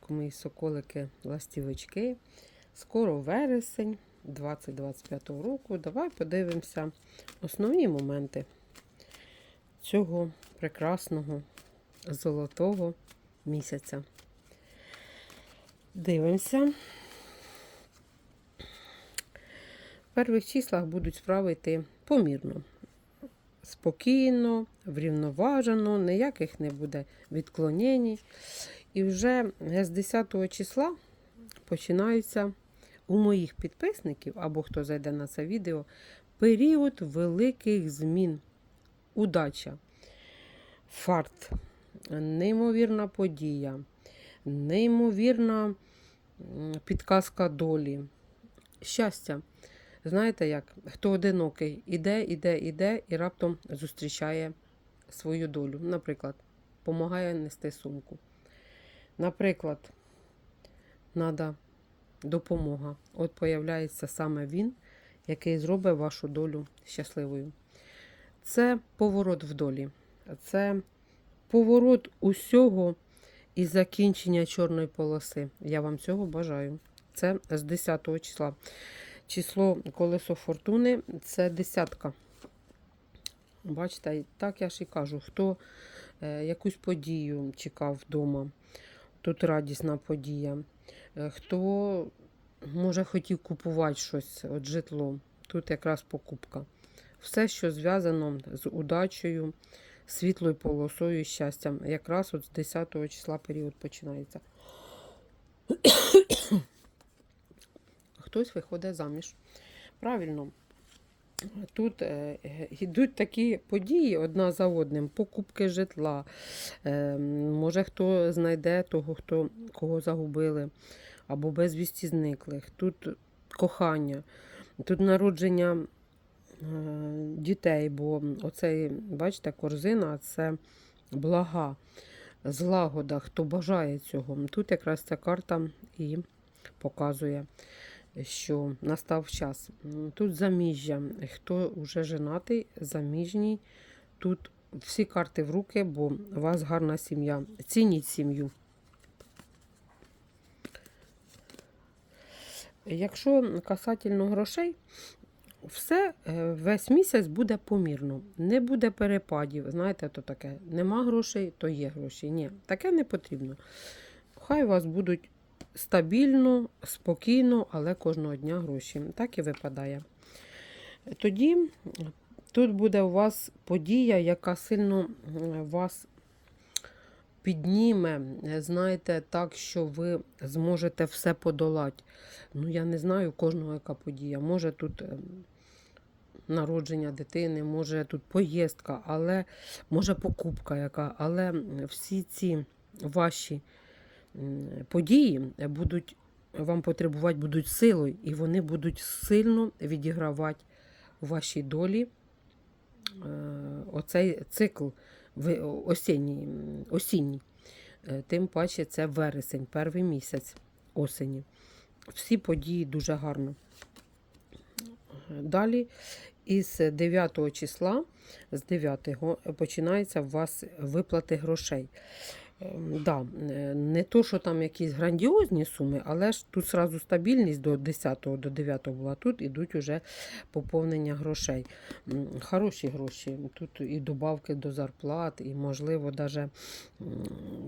раночку, мої соколики, ластівочки. Скоро вересень 2025 року. Давай подивимося основні моменти цього прекрасного золотого місяця. Дивимося. В перших числах будуть справи йти помірно. Спокійно, врівноважено, ніяких не буде відклонень. І вже з 10 числа починаються у моїх підписників, або хто зайде на це відео, період великих змін. Удача, фарт, неймовірна подія, неймовірна підказка долі, щастя. Знаєте як? Хто одинокий, іде, іде, іде і раптом зустрічає свою долю. Наприклад, допомагає нести сумку. Наприклад, треба допомога. От появляється саме він, який зробить вашу долю щасливою. Це поворот в долі. Це поворот усього і закінчення чорної полоси. Я вам цього бажаю. Це з 10 числа. Число колесо фортуни це десятка. Бачите, так я ж і кажу, хто е, якусь подію чекав вдома, тут радісна подія. Е, хто, може, хотів купувати щось, от житло, тут якраз покупка. Все, що зв'язано з удачею, світлою полосою щастям. Якраз от з 10 числа період починається. Хтось виходить заміж. Правильно. Тут е, е, йдуть такі події одна за одним, покупки житла. Е, може, хто знайде того, хто, кого загубили, або безвісті зниклих. Тут кохання, тут народження дітей, бо оцей, бачите, корзина це блага, злагода, хто бажає цього. Тут якраз ця карта і показує що настав час. Тут заміжжя. Хто вже женатий, заміжній. Тут всі карти в руки, бо у вас гарна сім'я. Цініть сім'ю. Якщо касательно грошей, все е, весь місяць буде помірно. Не буде перепадів. Знаєте, то таке. Нема грошей, то є гроші. Ні, таке не потрібно. Хай у вас будуть стабільно, спокійно, але кожного дня гроші. Так і випадає. Тоді тут буде у вас подія, яка сильно вас підніме, знаєте, так, що ви зможете все подолати. Ну, я не знаю кожного яка подія. Може тут ем, народження дитини, може тут поїздка, але може покупка яка, але всі ці ваші події будуть вам потребувати будуть силою, і вони будуть сильно відігравати у вашій долі е, оцей цикл осінній. осінній. Е, Тим паче це вересень, перший місяць осені. Всі події дуже гарно. Далі із 9 числа, з 9 починається у вас виплати грошей. Ем, Да, е, не то, що там якісь грандіозні суми, але ж тут сразу стабільність до 10 до 9 була. Тут ідуть уже поповнення грошей. Хороші гроші. Тут і добавки до зарплат, і, можливо, навіть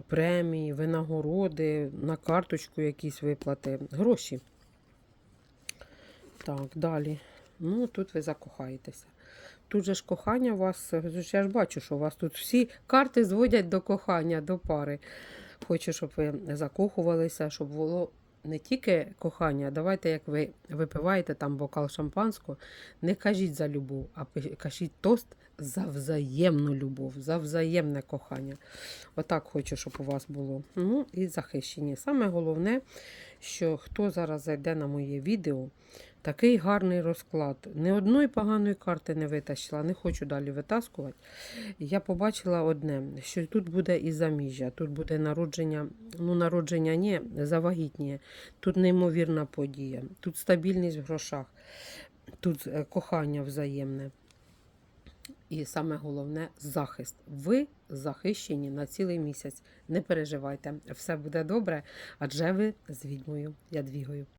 премії, винагороди, на карточку якісь виплати. Гроші. Так, далі. Ну, тут ви закохаєтеся. Тут же ж кохання у вас, я ж бачу, що у вас тут всі карти зводять до кохання, до пари. Хочу, щоб ви закохувалися, щоб було не тільки кохання. Давайте, як ви випиваєте там бокал шампанського, не кажіть за любов, а кажіть тост за взаємну любов, за взаємне кохання. Отак хочу, щоб у вас було. Ну і захищені. Саме головне, що хто зараз зайде на моє відео, такий гарний розклад. Ні одної поганої карти не витащила, не хочу далі витаскувати. Я побачила одне, що тут буде і заміжжя, тут буде народження, ну народження ні, завагітніє. Тут неймовірна подія, тут стабільність в грошах, тут е, кохання взаємне. І саме головне захист. Ви захищені на цілий місяць. Не переживайте, все буде добре, адже ви з відьмою Ядвігою.